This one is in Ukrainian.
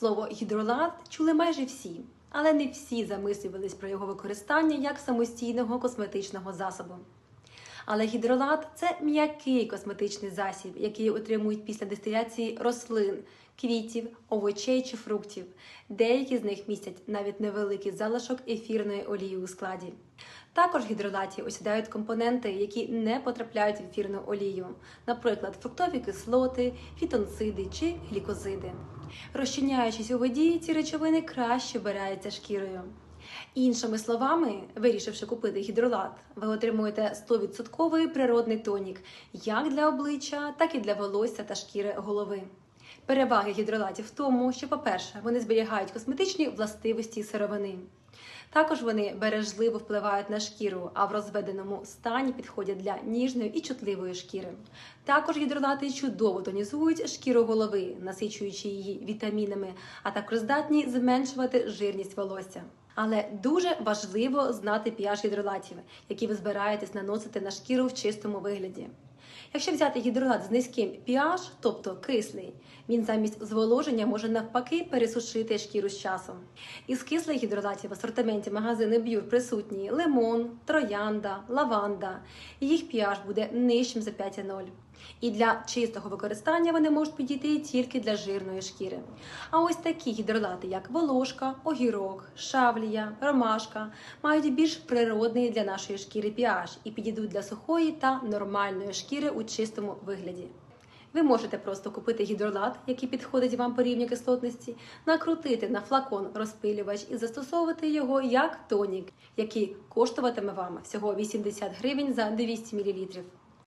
Слово гідролат чули майже всі, але не всі замислювались про його використання як самостійного косметичного засобу. Але гідролат це м'який косметичний засіб, який отримують після дистиляції рослин, квітів, овочей чи фруктів. Деякі з них містять навіть невеликий залишок ефірної олії у складі. Також в гідролаті осідають компоненти, які не потрапляють в ефірну олію, наприклад, фруктові кислоти, фітонциди чи глікозиди. Розчиняючись у воді, ці речовини краще вбираються шкірою. Іншими словами, вирішивши купити гідролат, ви отримуєте 100% природний тонік як для обличчя, так і для волосся та шкіри голови. Переваги гідролатів в тому, що, по-перше, вони зберігають косметичні властивості сировини. Також вони бережливо впливають на шкіру, а в розведеному стані підходять для ніжної і чутливої шкіри. Також гідролати чудово тонізують шкіру голови, насичуючи її вітамінами, а також здатні зменшувати жирність волосся. Але дуже важливо знати pH гідролатів, які ви збираєтесь наносити на шкіру в чистому вигляді. Якщо взяти гідролат з низьким pH, тобто кислий, він замість зволоження може навпаки пересушити шкіру з часом. Із кислих гідролатів в асортименті магазини Б'юр присутні лимон, троянда, лаванда. Їх pH буде нижчим за 5,0. І для чистого використання вони можуть підійти тільки для жирної шкіри. А ось такі гідролати, як волошка, огірок, шавлія, ромашка, мають більш природний для нашої шкіри pH і підійдуть для сухої та нормальної шкіри у чистому вигляді. Ви можете просто купити гідролат, який підходить вам по рівню кислотності, накрутити на флакон розпилювач і застосовувати його як тонік, який коштуватиме вам всього 80 гривень за 200 мл.